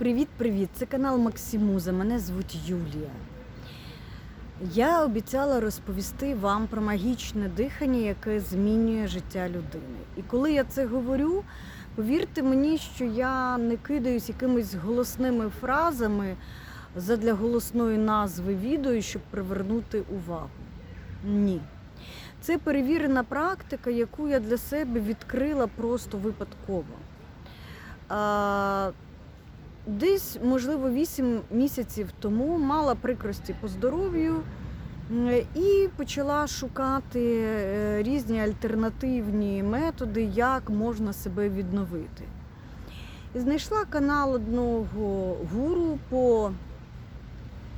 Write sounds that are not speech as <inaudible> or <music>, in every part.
Привіт-привіт! Це канал Максимуза. Мене звуть Юлія. Я обіцяла розповісти вам про магічне дихання, яке змінює життя людини. І коли я це говорю, повірте мені, що я не кидаюсь якимись голосними фразами задля голосної назви відео, щоб привернути увагу. Ні. Це перевірена практика, яку я для себе відкрила просто випадково. Десь, можливо, 8 місяців тому мала прикрості по здоров'ю і почала шукати е, різні альтернативні методи, як можна себе відновити. І знайшла канал одного гуру по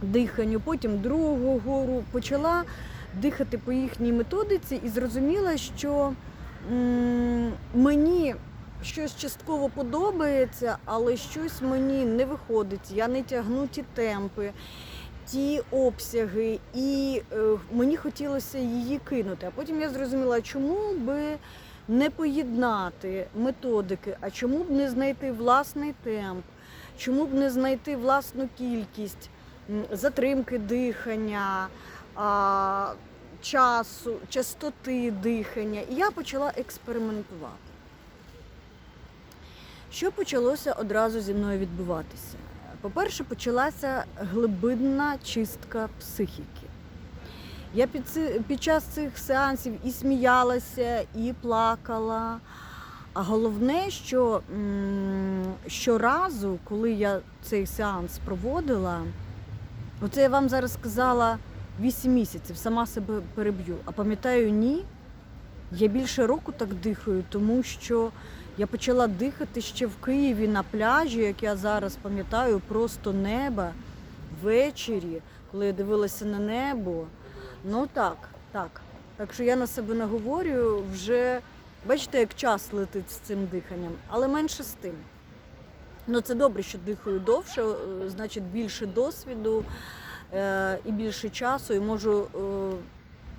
диханню, потім другого гуру, почала дихати по їхній методиці і зрозуміла, що мені щось частково подобається, але щось мені не виходить. Я не тягну ті темпи, ті обсяги, і е, мені хотілося її кинути. А потім я зрозуміла, чому би не поєднати методики, а чому б не знайти власний темп, чому б не знайти власну кількість затримки дихання. А, Часу, частоти дихання, і я почала експериментувати. Що почалося одразу зі мною відбуватися? По-перше, почалася глибинна чистка психіки. Я під, під час цих сеансів і сміялася, і плакала. А головне, що щоразу, коли я цей сеанс проводила, оце я вам зараз сказала 8 місяців, сама себе переб'ю. А пам'ятаю, ні. Я більше року так дихаю, тому що я почала дихати ще в Києві на пляжі, як я зараз пам'ятаю, просто неба ввечері, коли я дивилася на небо. Ну так, так. Так що я на себе наговорюю вже, бачите, як час летить з цим диханням, але менше з тим. Ну, це добре, що дихаю довше, е, значить більше досвіду е, і більше часу, і можу е,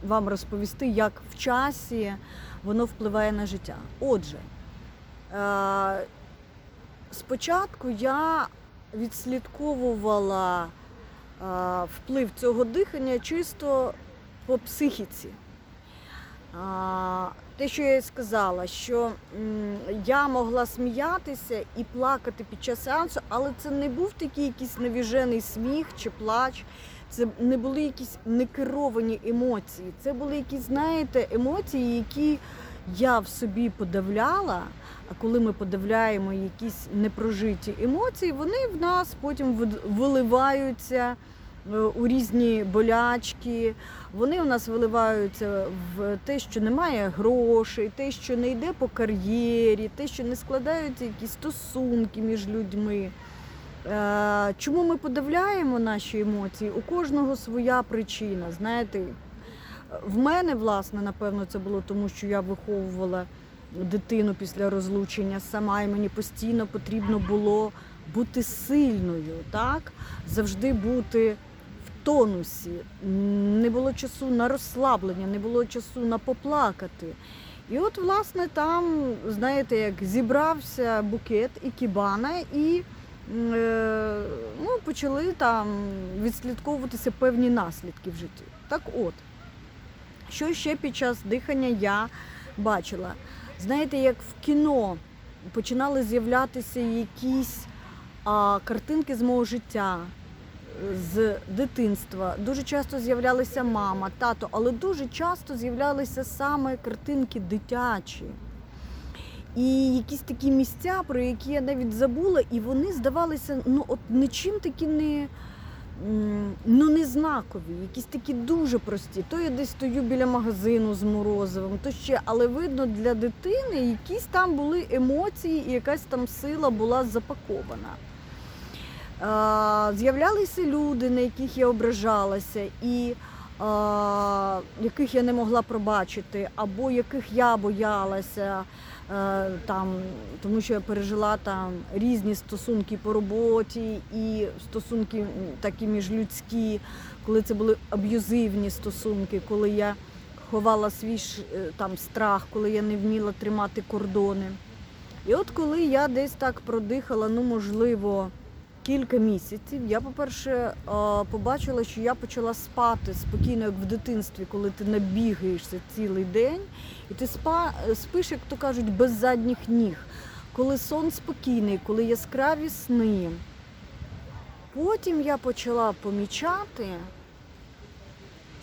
вам розповісти, як в часі воно впливає на життя. Отже, е, спочатку я відслідковувала е, вплив цього дихання чисто по психіці. Те, що я сказала, що я могла сміятися і плакати під час сеансу, але це не був такий якийсь навіжений сміх чи плач. Це не були якісь некеровані емоції. Це були якісь, знаєте, емоції, які я в собі подавляла. А коли ми подавляємо якісь непрожиті емоції, вони в нас потім виливаються е, у різні болячки. Вони у нас виливаються в те, що немає грошей, те, що не йде по кар'єрі, те, що не складаються якісь стосунки між людьми. Е, Чому ми подавляємо наші емоції? У кожного своя причина. Знаєте, в мене, власне, напевно, це було тому, що я виховувала дитину після розлучення сама, і мені постійно потрібно було бути сильною, так? завжди бути в тонусі. Не було часу на розслаблення, не було часу на поплакати. І от, власне, там, знаєте, як зібрався букет і кібана, і ну, почали там відслідковуватися певні наслідки в житті. Так от, що ще під час дихання я бачила? Знаєте, як в кіно починали з'являтися якісь а, картинки з мого життя, з дитинства. Дуже часто з'являлися мама, тато, але дуже часто з'являлися саме картинки дитячі. І якісь такі місця, про які я навіть забула, і вони здавалися ну, от нічим такі не, ну, не знакові, якісь такі дуже прості. То я десь стою біля магазину з морозивом, то ще, але видно для дитини якісь там були емоції і якась там сила була запакована. З'являлися люди, на яких я ображалася, і яких я не могла пробачити, або яких я боялася, е, там, тому що я пережила там різні стосунки по роботі і стосунки такі міжлюдські, коли це були аб'юзивні стосунки, коли я ховала свій е, там страх, коли я не вміла тримати кордони. І от коли я десь так продихала, ну можливо, кілька місяців я, по-перше, е, побачила, що я почала спати спокійно, як в дитинстві, коли ти набігаєшся цілий день, і ти спа, спиш, як то кажуть, без задніх ніг. Коли сон спокійний, коли яскраві сни. Потім я почала помічати,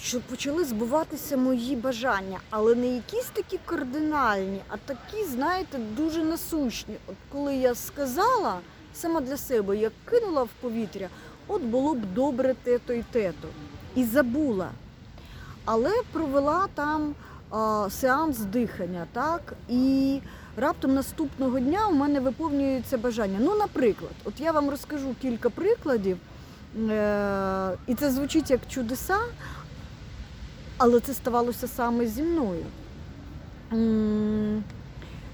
що почали збуватися мої бажання, але не якісь такі кардинальні, а такі, знаєте, дуже насущні. От коли я сказала сама для себе, я кинула в повітря, от було б добре те-то і те-то. І забула. Але провела там а, сеанс дихання, так? І раптом наступного дня у мене виповнюється бажання. Ну, наприклад, от я вам розкажу кілька прикладів, е- і це звучить як чудеса, але це ставалося саме зі мною.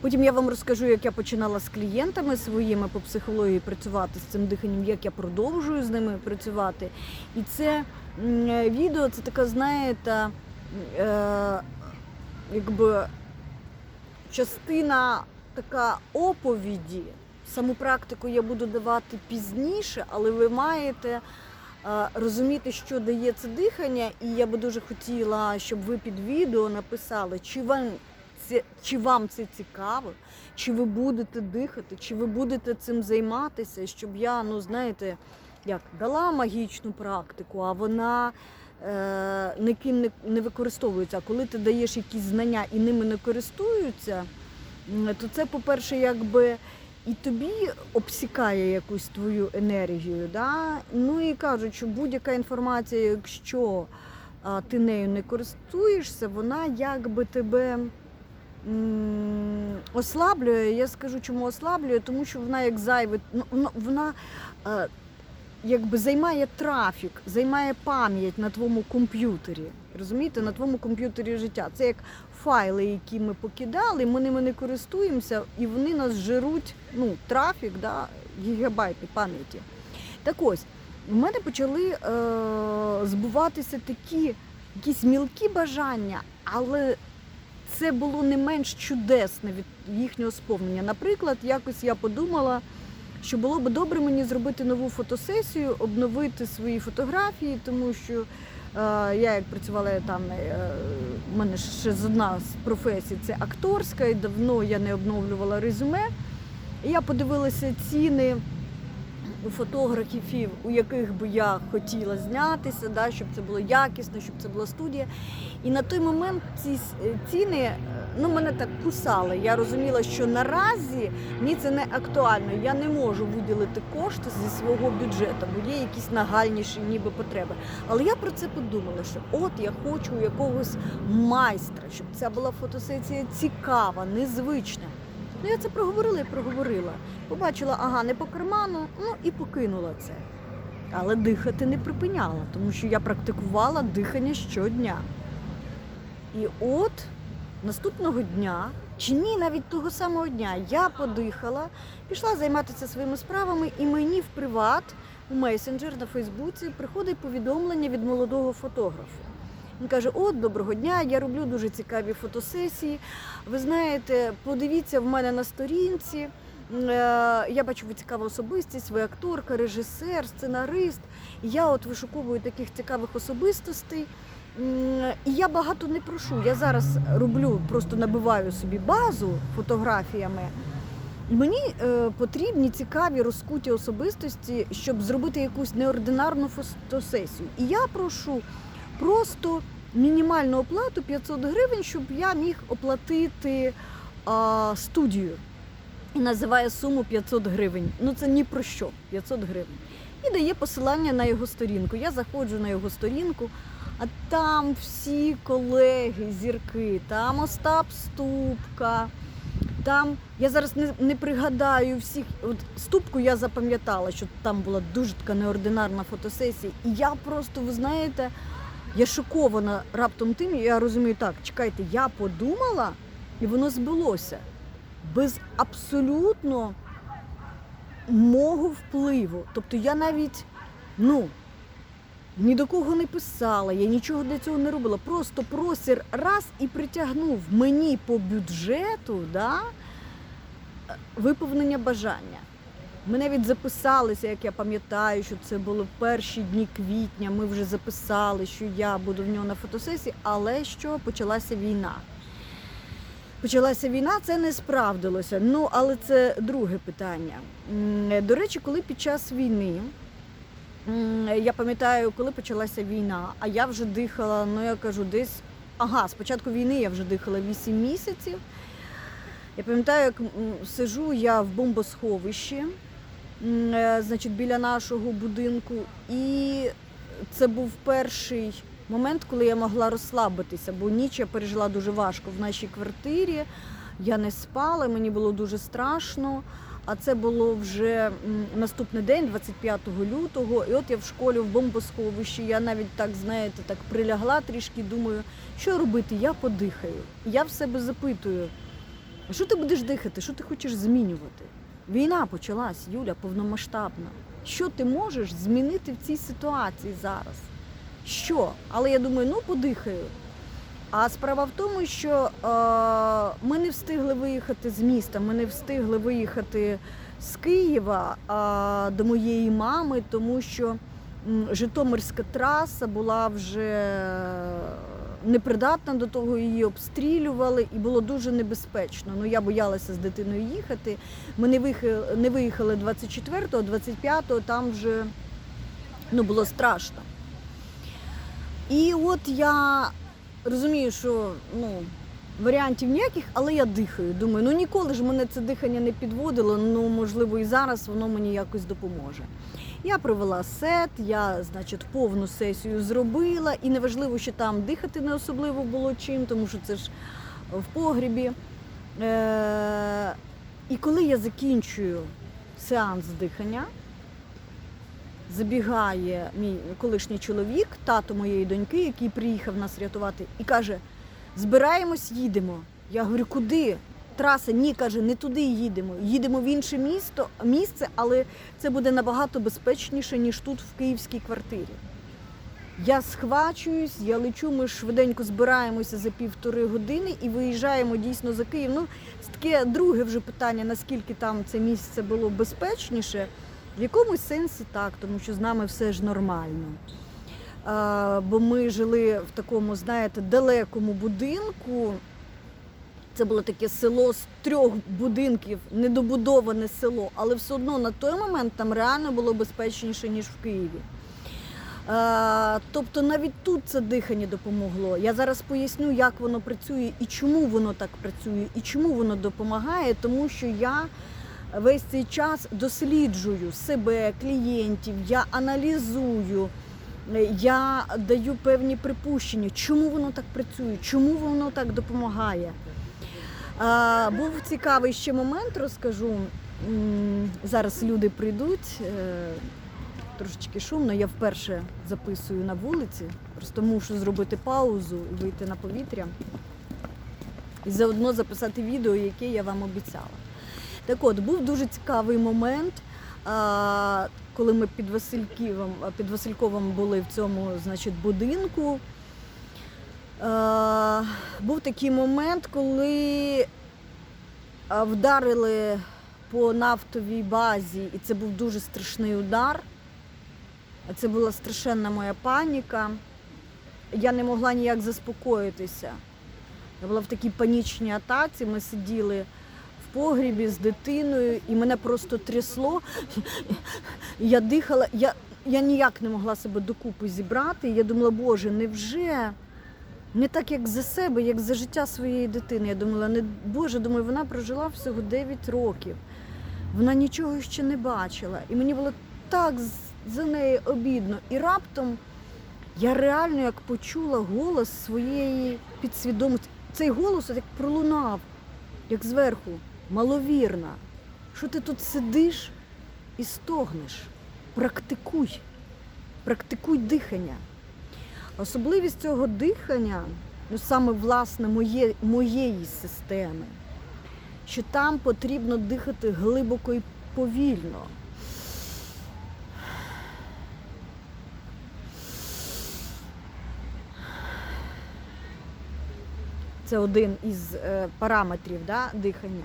Потім я вам розкажу, як я починала з клієнтами своїми по психології працювати з цим диханням, як я продовжую з ними працювати. І це відео це така, знаєте, е, якби частина така оповіді. Саму практику я буду давати пізніше, але ви маєте е, розуміти, що дає це дихання, і я би дуже хотіла, щоб ви під відео написали, чи вам це, чи вам це цікаво, чи ви будете дихати, чи ви будете цим займатися, щоб я, ну знаєте, як дала магічну практику, а вона е, ніким не, не використовується. А коли ти даєш якісь знання і ними не користуються, то це, по-перше, якби і тобі обсікає якусь твою енергію. Да? Ну і кажуть, що будь-яка інформація, якщо а, ти нею не користуєшся, вона якби тебе ослаблює. Я скажу, чому ослаблює, тому що вона як зайве, ну, вона, вона е, якби займає трафік, займає пам'ять на твоєму комп'ютері. Розумієте, на твоєму комп'ютері життя. Це як файли, які ми покидали, ми ними не користуємося, і вони нас жируть, ну, трафік, да, гігабайти пам'яті. Так ось, в мене почали е, збуватися такі якісь мілкі бажання, але це було не менш чудесне від їхнього сповнення. Наприклад, якось я подумала, що було б добре мені зробити нову фотосесію, обновити свої фотографії, тому що е, я як працювала там, е, в мене ще з одна з професій це акторська, і давно я не обновлювала резюме. І я подивилася ціни фотографів, у яких би я хотіла знятися, да, щоб це було якісно, щоб це була студія. І на той момент ці е, ціни е, ну, мене так кусали. Я розуміла, що наразі мені це не актуально. Я не можу виділити кошти зі свого бюджету, бо є якісь нагальніші ніби потреби. Але я про це подумала, що от я хочу у якогось майстра, щоб ця була фотосесія цікава, незвична. Ну, я це проговорила і проговорила. Побачила, ага, не по карману, ну і покинула це. Але дихати не припиняла, тому що я практикувала дихання щодня. І от наступного дня, чи ні, навіть того самого дня, я подихала, пішла займатися своїми справами, і мені в приват у месенджер на Фейсбуці приходить повідомлення від молодого фотографа. Він каже: От, доброго дня, я роблю дуже цікаві фотосесії. Ви знаєте, подивіться в мене на сторінці. Е, Я бачу, ви цікава особистість, ви акторка, режисер, сценарист. Я от вишуковую таких цікавих особистостей. І я багато не прошу. Я зараз роблю, просто набиваю собі базу фотографіями. Мені е, потрібні цікаві розкуті особистості, щоб зробити якусь неординарну фотосесію. І я прошу просто мінімальну оплату 500 гривень, щоб я міг оплатити а, студію. І називає суму 500 гривень. Ну це ні про що 500 гривень. І дає посилання на його сторінку. Я заходжу на його сторінку, а там всі колеги, зірки, там Остап Ступка. Там я зараз не, не пригадаю всіх. От ступку я запам'ятала, що там була дуже така неординарна фотосесія. І я просто, ви знаєте, я шокована раптом тим, і я розумію, так, чекайте, я подумала, і воно збулося без абсолютно мого впливу. Тобто я навіть ну, ні до кого не писала, я нічого для цього не робила. Просто простір раз і притягнув мені по бюджету да, виповнення бажання. Ми навіть записалися, як я пам'ятаю, що це були перші дні квітня. Ми вже записали, що я буду в нього на фотосесії, але що почалася війна. Почалася війна, це не справдилося. Ну, але це друге питання. До речі, коли під час війни, я пам'ятаю, коли почалася війна, а я вже дихала, ну я кажу, десь. Ага, з початку війни я вже дихала 8 місяців. Я пам'ятаю, як сижу я в бомбосховищі, значить, біля нашого будинку, і це був перший момент, коли я могла розслабитися, бо ніч я пережила дуже важко в нашій квартирі. Я не спала, мені було дуже страшно. А це було вже наступний день, 25 лютого. І от я в школі в бомбосховищі. Я навіть так, знаєте, так прилягла трішки, думаю, що робити? Я подихаю. Я в себе запитую, що ти будеш дихати? Що ти хочеш змінювати? Війна почалась, Юля, повномасштабна. Що ти можеш змінити в цій ситуації зараз? Що? Але я думаю, ну подихаю. А справа в тому, що е, ми не встигли виїхати з міста, ми не встигли виїхати з Києва е, до моєї мами, тому що Житомирська траса була вже непридатна до того, її обстрілювали, і було дуже небезпечно. Ну я боялася з дитиною їхати. Ми не виїхали, не виїхали 24-го, 25-го, там вже ну, було страшно. І от я розумію, що ну, варіантів ніяких, але я дихаю. Думаю, ну ніколи ж мене це дихання не підводило, ну можливо і зараз воно мені якось допоможе. Я провела сет, я, значить, повну сесію зробила, і неважливо, що там дихати не особливо було чим, тому що це ж в погрібі. Е- і коли я закінчую сеанс дихання, забігає мій колишній чоловік, тато моєї доньки, який приїхав нас рятувати, і каже: збираємось, їдемо. Я говорю, куди? Траса, ні, каже, не туди їдемо. Їдемо в інше місто, місце, але це буде набагато безпечніше, ніж тут, в київській квартирі. Я схвачуюсь, я лечу, ми швиденько збираємося за півтори години і виїжджаємо дійсно за Київ. Ну, це таке друге вже питання, наскільки там це місце було безпечніше. В якомусь сенсі так, тому що з нами все ж нормально. А, бо ми жили в такому, знаєте, далекому будинку. Це було таке село з трьох будинків, недобудоване село, але все одно на той момент там реально було безпечніше, ніж в Києві. Е, Тобто навіть тут це дихання допомогло. Я зараз поясню, як воно працює і чому воно так працює, і чому воно допомагає, тому що я весь цей час досліджую себе, клієнтів, я аналізую, е, я даю певні припущення, чому воно так працює, чому воно так допомагає. А, був цікавий ще момент, розкажу. Зараз люди прийдуть. е, Трошечки шумно, я вперше записую на вулиці, просто мушу зробити паузу і вийти на повітря. І заодно записати відео, яке я вам обіцяла. Так от, був дуже цікавий момент, коли ми під Васильківом, під Васильковим були в цьому значить, будинку. Е, був такий момент, коли е, вдарили по нафтовій базі, і це був дуже страшний удар. Це була страшенна моя паніка. Я не могла ніяк заспокоїтися. Я була в такій панічній атаці. Ми сиділи в погрібі з дитиною, і мене просто трясло. Я дихала, я, я ніяк не могла себе докупи зібрати. Я думала, Боже, невже? Не так, як за себе, як за життя своєї дитини. Я думала, не Боже, думаю, вона прожила всього 9 років. Вона нічого ще не бачила. І мені було так за неї обідно. І раптом я реально як почула голос своєї підсвідомості. Цей голос як пролунав, як зверху, маловірна. Що ти тут сидиш і стогнеш? Практикуй, практикуй дихання. Особливість цього дихання, ну саме власне моє, моєї системи, що там потрібно дихати глибоко і повільно. Це один із е, параметрів да, дихання.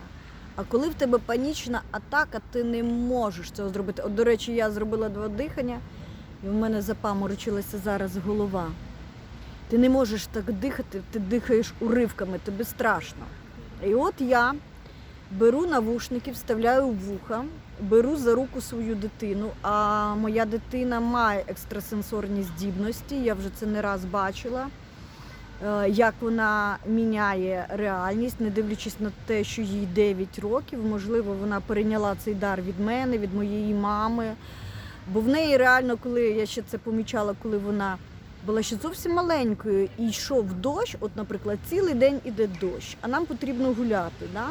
А коли в тебе панічна атака, ти не можеш цього зробити. От, до речі, я зробила два дихання, і в мене запаморочилася зараз голова. Ти не можеш так дихати, ти дихаєш уривками, тобі страшно. І от я беру навушники, вставляю в вуха, беру за руку свою дитину. А моя дитина має екстрасенсорні здібності, я вже це не раз бачила. е, Як вона міняє реальність, не дивлячись на те, що їй 9 років, можливо, вона перейняла цей дар від мене, від моєї мами. Бо в неї реально, коли я ще це помічала, коли вона була ще зовсім маленькою і йшов дощ, от, наприклад, цілий день іде дощ, а нам потрібно гуляти. Да?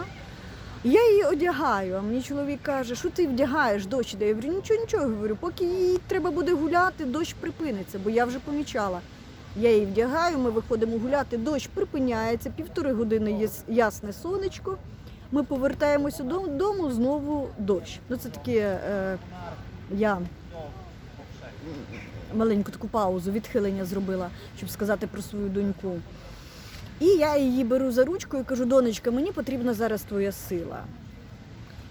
Я її одягаю, а мені чоловік каже, що ти вдягаєш, дощ іде. Я говорю, нічого, нічого, говорю, поки їй треба буде гуляти, дощ припиниться, бо я вже помічала. Я її вдягаю, ми виходимо гуляти, дощ припиняється, півтори години є ясне сонечко. Ми повертаємося додому, знову дощ. Ну це таке, е, я маленьку таку паузу, відхилення зробила, щоб сказати про свою доньку. І я її беру за ручку і кажу, донечка, мені потрібна зараз твоя сила.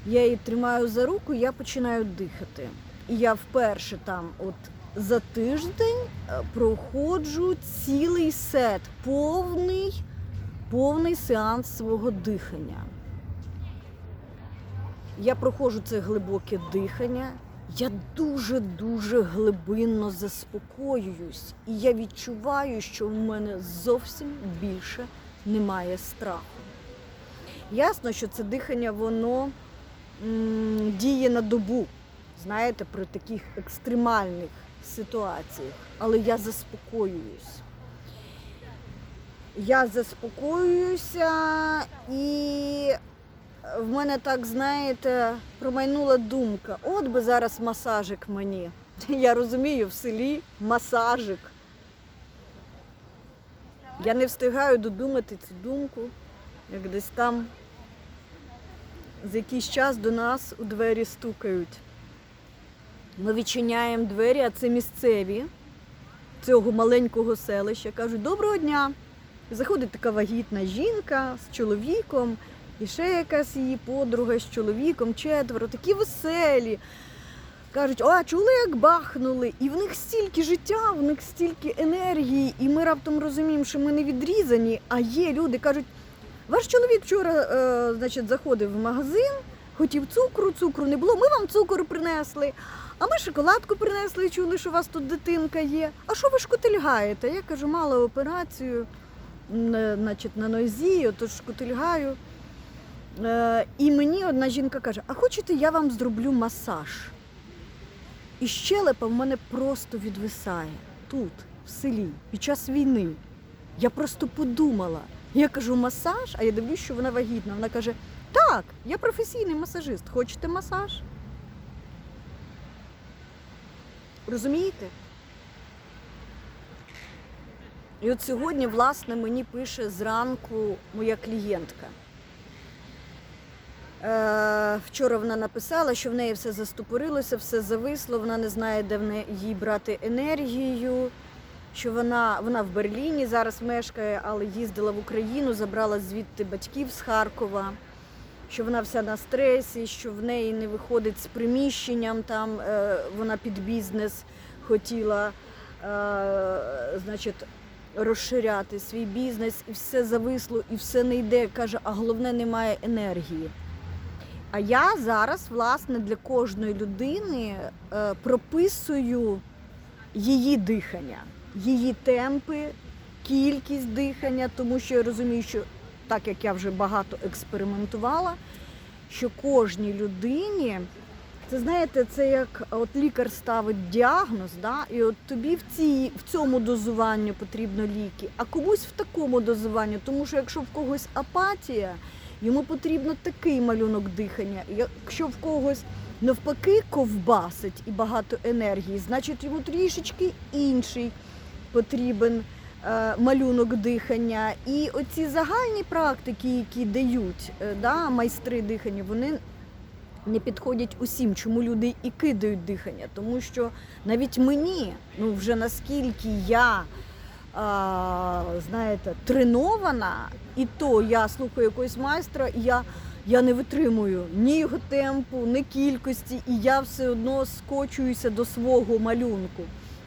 Я її тримаю за руку, я починаю дихати. І я вперше там, от за тиждень, е, проходжу цілий сет, повний, повний сеанс свого дихання. Я проходжу це глибоке дихання. Я дуже-дуже глибинно заспокоююсь, і я відчуваю, що в мене зовсім більше немає страху. Ясно, що це дихання воно діє на добу, знаєте, при таких екстремальних ситуаціях, але я заспокоююсь. Я заспокоююся і в мене так, знаєте, промайнула думка. От би зараз масажик мені. <laughs> Я розумію, в селі масажик. Я не встигаю додумати цю думку, як десь там за якийсь час до нас у двері стукають. Ми відчиняємо двері, а це місцеві цього маленького селища. Кажуть, доброго дня. Заходить така вагітна жінка з чоловіком. І ще якась її подруга з чоловіком, четверо, такі веселі. Кажуть, а чули, як бахнули? І в них стільки життя, в них стільки енергії, і ми раптом розуміємо, що ми не відрізані, а є люди. Кажуть, ваш чоловік вчора е, значить, заходив в магазин, хотів цукру, цукру не було. Ми вам цукор принесли. А ми шоколадку принесли, чули, що у вас тут дитинка є. А що ви шкотильгаєте? Я кажу, мала операцію значить, на нозі, отож шкотильгаю. Е, і мені одна жінка каже: А хочете, я вам зроблю масаж? І щелепа в мене просто відвисає тут, в селі, під час війни. Я просто подумала. Я кажу, масаж, а я дивлюсь, що вона вагітна. Вона каже: Так, я професійний масажист. Хочете масаж? Розумієте? І от сьогодні, власне, мені пише зранку моя клієнтка. Е, Вчора вона написала, що в неї все застопорилося, все зависло, вона не знає, де в неї брати енергію. Що вона, вона в Берліні зараз мешкає, але їздила в Україну, забрала звідти батьків з Харкова, що вона вся на стресі, що в неї не виходить з приміщенням, там е, вона під бізнес хотіла е, значить, розширяти свій бізнес, і все зависло, і все не йде. Каже, а головне немає енергії. А я зараз, власне, для кожної людини е, прописую її дихання, її темпи, кількість дихання, тому що я розумію, що так як я вже багато експериментувала, що кожній людині, це знаєте, це як от лікар ставить діагноз, да, і от тобі в, цій, в цьому дозуванню потрібно ліки, а комусь в такому дозуванню, тому що якщо в когось апатія, йому потрібно такий малюнок дихання. Якщо в когось навпаки ковбасить і багато енергії, значить йому трішечки інший потрібен е, малюнок дихання. І оці загальні практики, які дають е, да, майстри дихання, вони не підходять усім, чому люди і кидають дихання. Тому що навіть мені, ну вже наскільки я. Знаєте, тренована, і то я слухаю якогось майстра, і я, я не витримую ні його темпу, ні кількості, і я все одно скочуюся до свого малюнку.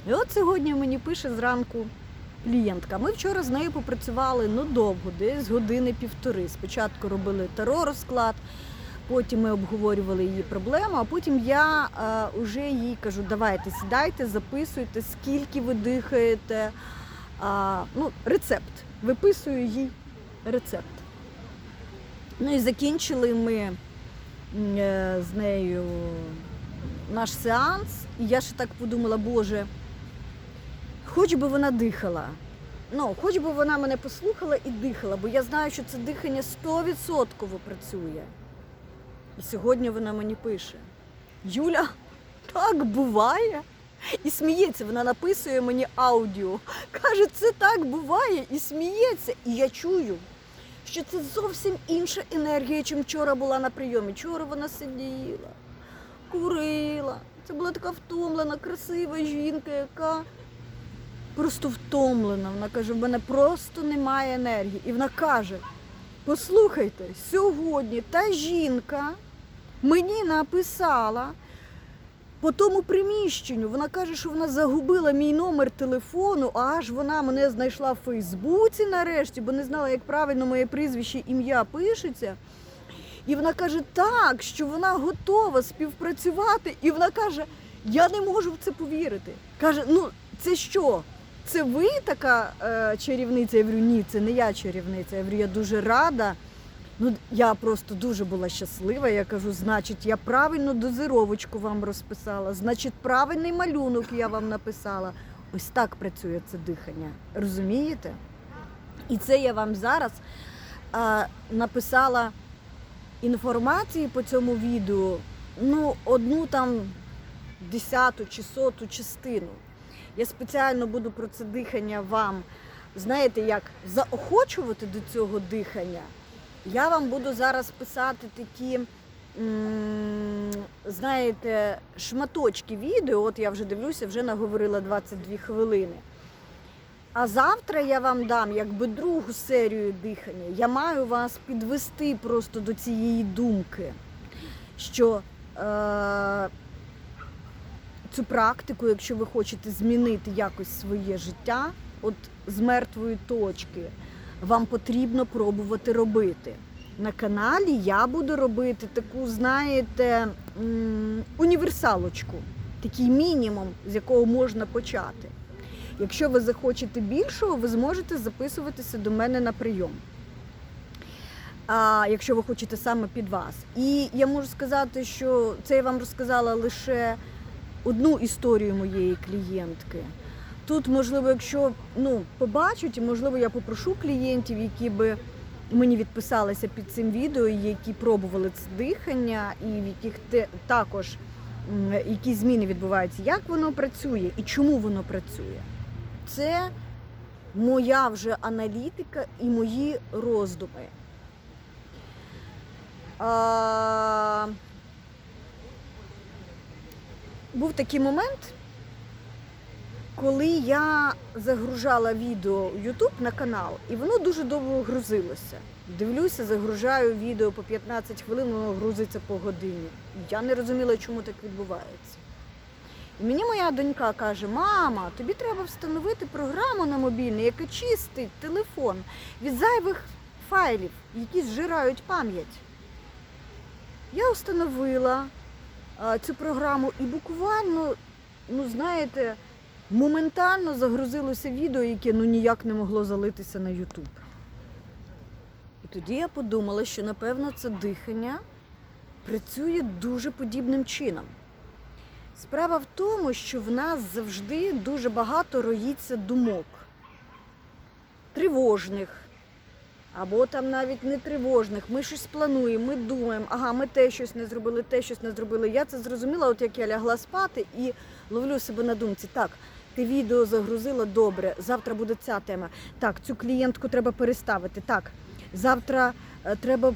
І от сьогодні мені пише зранку клієнтка. Ми вчора з нею попрацювали ну довго, десь години півтори. Спочатку робили таро розклад, потім ми обговорювали її проблему, а потім я е, вже їй кажу: давайте сідайте, записуйте, скільки ви дихаєте. А, ну, рецепт. Виписую їй рецепт. Ну і закінчили ми е, з нею наш сеанс, і я ще так подумала, Боже, хоч би вона дихала. Ну, хоч би вона мене послухала і дихала, бо я знаю, що це дихання 100% працює. І сьогодні вона мені пише: Юля, так буває. І сміється, вона написує мені аудіо. Каже, це так буває і сміється. І я чую, що це зовсім інша енергія, чим вчора була на прийомі. Вчора вона сиділа, курила. Це була така втомлена, красива жінка, яка просто втомлена. Вона каже, в мене просто немає енергії. І вона каже: послухайте, сьогодні та жінка мені написала по тому приміщенню. Вона каже, що вона загубила мій номер телефону, а аж вона мене знайшла в Фейсбуці нарешті, бо не знала, як правильно моє прізвище ім'я пишеться. І вона каже, так, що вона готова співпрацювати. І вона каже, я не можу в це повірити. Каже, ну це що? Це ви така е, чарівниця? Я говорю, ні, це не я чарівниця. Я говорю, я дуже рада. Ну, я просто дуже була щаслива. Я кажу, значить, я правильну дозировочку вам розписала, значить, правильний малюнок я вам написала. Ось так працює це дихання. Розумієте? І це я вам зараз а, написала інформації по цьому відео, ну, одну там десяту чи соту частину. Я спеціально буду про це дихання вам, знаєте, як заохочувати до цього дихання. Я вам буду зараз писати такі, знаєте, шматочки відео. От я вже дивлюся, вже наговорила 22 хвилини. А завтра я вам дам якби другу серію дихання. Я маю вас підвести просто до цієї думки, що е, цю практику, якщо ви хочете змінити якось своє життя, от з мертвої точки, вам потрібно пробувати робити. На каналі я буду робити таку, знаєте, універсалочку, такий мінімум, з якого можна почати. Якщо ви захочете більшого, ви зможете записуватися до мене на прийом. А якщо ви хочете саме під вас. І я можу сказати, що це я вам розказала лише одну історію моєї клієнтки. Тут, можливо, якщо ну, побачать, можливо, я попрошу клієнтів, які би мені відписалися під цим відео, які пробували це дихання, і в яких те, також які зміни відбуваються, як воно працює і чому воно працює. Це моя вже аналітика і мої роздуми. А... Був такий момент, коли я загружала відео в YouTube на канал, і воно дуже довго грузилося. Дивлюся, загружаю відео по 15 хвилин, воно грузиться по годині. Я не розуміла, чому так відбувається. І мені моя донька каже: мама, тобі треба встановити програму на мобільний, яка чистить телефон від зайвих файлів, які зжирають пам'ять. Я встановила цю програму і буквально, ну знаєте, моментально загрузилося відео, яке ну ніяк не могло залитися на YouTube. І тоді я подумала, що напевно це дихання працює дуже подібним чином. Справа в тому, що в нас завжди дуже багато роїться думок, тривожних, або там навіть не тривожних. Ми щось плануємо, ми думаємо, ага, ми те щось не зробили, те щось не зробили. Я це зрозуміла, от як я лягла спати і ловлю себе на думці. Так, ти відео загрузила добре, завтра буде ця тема. Так, цю клієнтку треба переставити. Так, завтра е, треба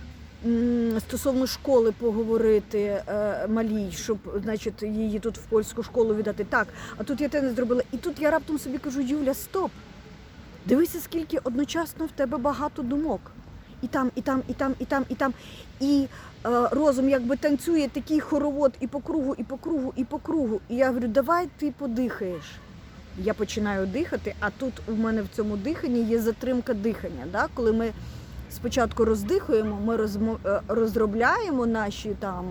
стосовно школи поговорити е, малій, щоб значить, її тут в польську школу віддати. Так, а тут я те не зробила. І тут я раптом собі кажу, Юля, стоп. Дивися, скільки одночасно в тебе багато думок. і там, і там, і там, і там, і там. І е, розум якби танцює такий хоровод і по кругу, і по кругу, і по кругу. І я говорю, давай ти подихаєш. Я починаю дихати, а тут у мене в цьому диханні є затримка дихання. Да? Коли ми спочатку роздихуємо, ми е, розробляємо наші там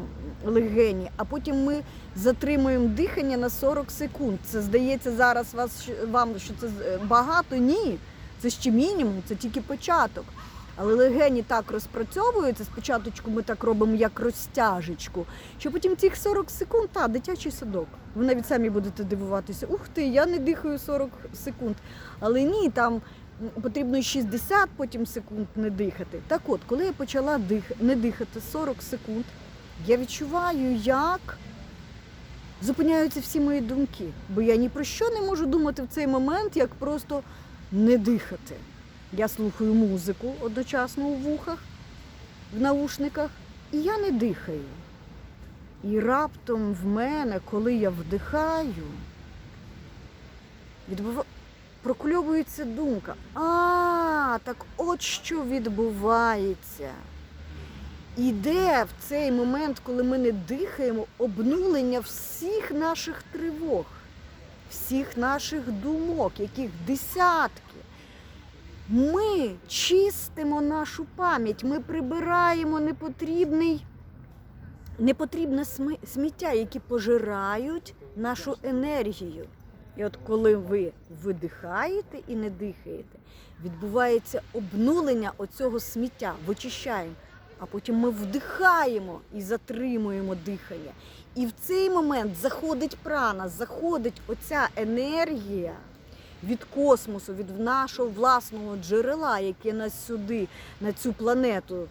легені, а потім ми затримуємо дихання на 40 секунд. Це здається зараз вас, вам, що це е, багато. Ні, це ще мінімум, це тільки початок. Але легені так розпрацьовуються. Спочатку ми так робимо як розтяжечку, що потім цих 40 секунд, та дитячий садок. Ви навіть самі будете дивуватися, ух ти, я не дихаю 40 секунд. Але ні, там потрібно 60 потім секунд не дихати. Так от, коли я почала дих... не дихати 40 секунд, я відчуваю, як зупиняються всі мої думки. Бо я ні про що не можу думати в цей момент, як просто не дихати. Я слухаю музику одночасно у вухах, в наушниках, і я не дихаю. І раптом в мене, коли я вдихаю, відбува... прокульовується думка. А, так от що відбувається. Іде в цей момент, коли ми не дихаємо, обнулення всіх наших тривог, всіх наших думок, яких десятки. Ми чистимо нашу пам'ять, ми прибираємо непотрібний, непотрібне сміття, які пожирають нашу енергію. І от коли ви видихаєте і не дихаєте, відбувається обнулення оцього сміття, вичищаємо. А потім ми вдихаємо і затримуємо дихання. І в цей момент заходить прана, заходить оця енергія від космосу, від нашого власного джерела, яке нас сюди, на цю планету,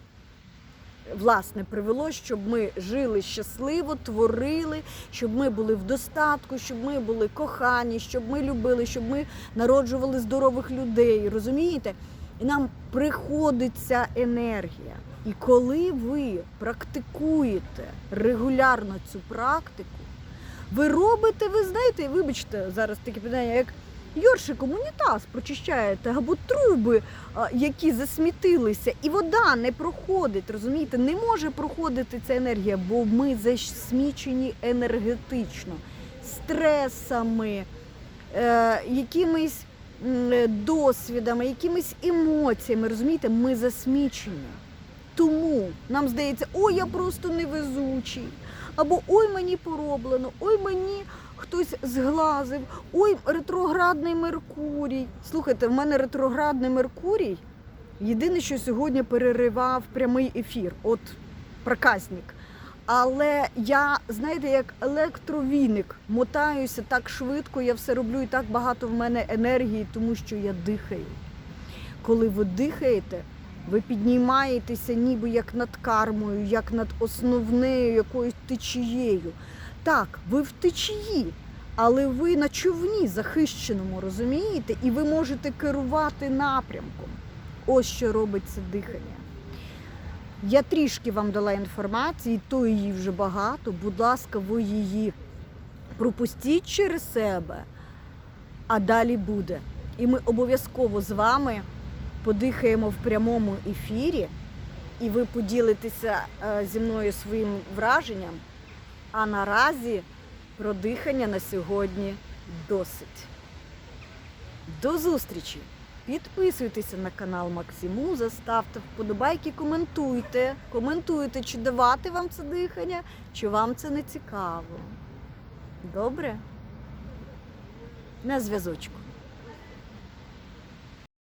власне, привело, щоб ми жили щасливо, творили, щоб ми були в достатку, щоб ми були кохані, щоб ми любили, щоб ми народжували здорових людей. Розумієте? І нам приходить ця енергія. І коли ви практикуєте регулярно цю практику, ви робите, ви знаєте, вибачте, зараз таке питання, як Йоршиком унітаз прочищаєте або труби, які засмітилися, і вода не проходить. Розумієте, не може проходити ця енергія, бо ми засмічені енергетично, стресами, е, якимись досвідами, якимись емоціями. Розумієте, ми засмічені. Тому нам здається, ой, я просто невезучий, або ой, мені пороблено, ой, мені хтось зглазив, ой, ретроградний Меркурій. Слухайте, в мене ретроградний Меркурій. Єдине, що сьогодні переривав прямий ефір, от проказник. Але я, знаєте, як електровіник, мотаюся так швидко, я все роблю і так багато в мене енергії, тому що я дихаю. Коли ви дихаєте, ви піднімаєтеся ніби як над кармою, як над основною якоюсь течією. Так, ви в течії, але ви на човні захищеному, розумієте? І ви можете керувати напрямком. Ось що робить це дихання. Я трішки вам дала інформації, то її вже багато. Будь ласка, ви її пропустіть через себе, а далі буде. І ми обов'язково з вами подихаємо в прямому ефірі, і ви поділитеся е, зі мною своїм враженням. А наразі про дихання на сьогодні досить. До зустрічі! Підписуйтеся на канал Максимуза, ставте вподобайки, коментуйте. Коментуйте, чи давати вам це дихання, чи вам це не цікаво. Добре? На зв'язочку.